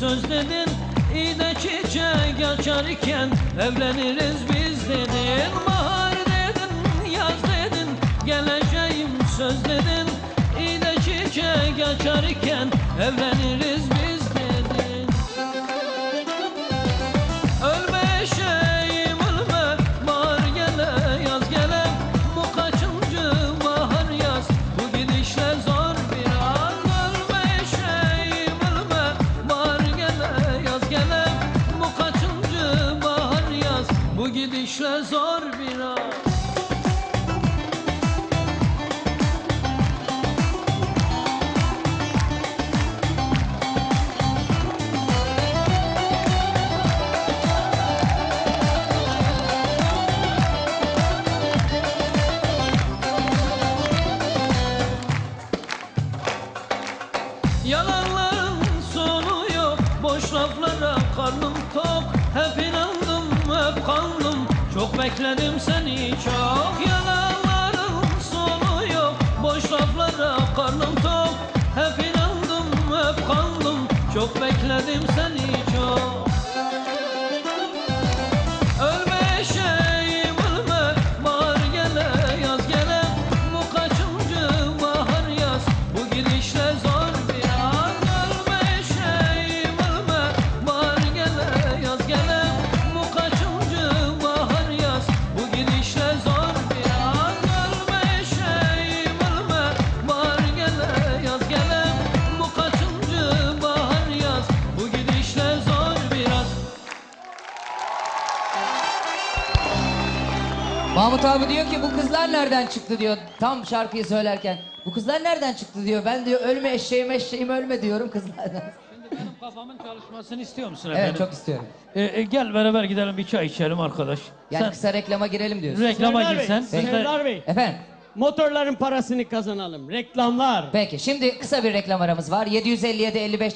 söz dedin. İyi de çiçek açarken evleniriz biz dedin. Bahar dedin yaz dedin geleceğim söz dedin. İyi de çiçek açarken evleniriz پیش لزار Çok bekledim seni çok Yalanların sonu yok. Boş laflara karnım tok. Hep inandım hep kandım Çok bekledim seni çok Mahmut abi diyor ki bu kızlar nereden çıktı diyor tam şarkıyı söylerken. Bu kızlar nereden çıktı diyor. Ben diyor ölme eşeğim eşeğim ölme diyorum kızlardan. Benim kafamın çalışmasını istiyor musun Evet efendim? çok istiyorum. E, e, gel beraber gidelim bir çay içelim arkadaş. Yani Sen kısa reklama girelim diyorsun. reklama Serdar Bey, girsen. biz de- Serdar Bey, Efendim motorların parasını kazanalım. Reklamlar. peki şimdi kısa bir reklam aramız var. 757 55